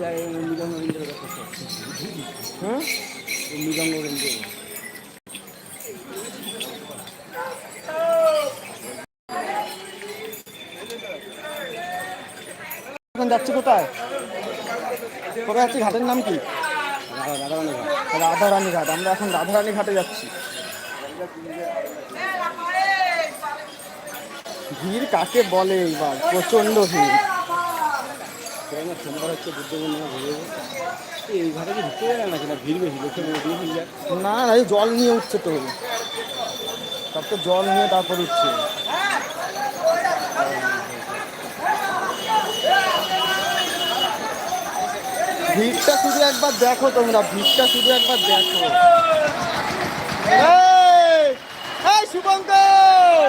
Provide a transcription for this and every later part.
যায় এখন যাচ্ছি কোথায়? কোথায় যাচ্ছি ঘাটের নাম কি? রাধারানী ঘাট রাধারানী ঘাট আমরা এখন রাধারানী ঘাটে যাচ্ছি। ভিড় কাকে বলে এইবার? প্রচণ্ড ভিড়। না না জল নিয়ে উঠছে তো। সব তো জল নিয়ে তারপর উঠছে। ভিড়টা শুধু একবার দেখো তোমরা, ভিড়টা শুধু একবার দেখো। শুভঙ্কর!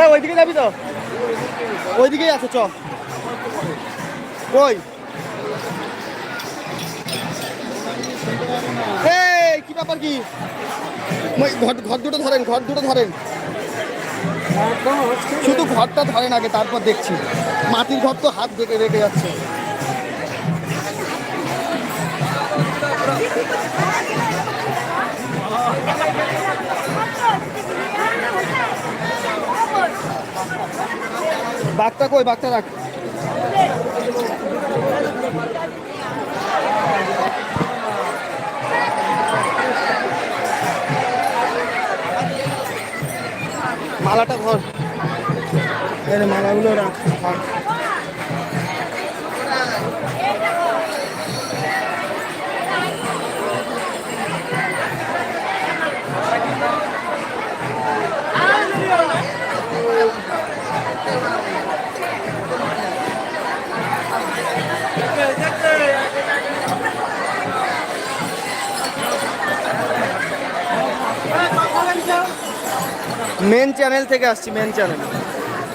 এ, ওইদিকে যাবি তো। ওইদিকেই আছে, চ। কই? কি ব্যাপার কি? ঘর ঘর দুটো ধরেন, ঘর দুটো ধরেন। শুধু ঘরটা ধরেন আগে, তারপর দেখছি। মাটির ঘর তো হাত দেখে রেখে যাচ্ছে। বাঘটা কই? বাঘটা রাখ। মালাটা ঘর মালাগুলো রাখ। মেন চ্যানেল থেকে আসছি মেন চ্যানেল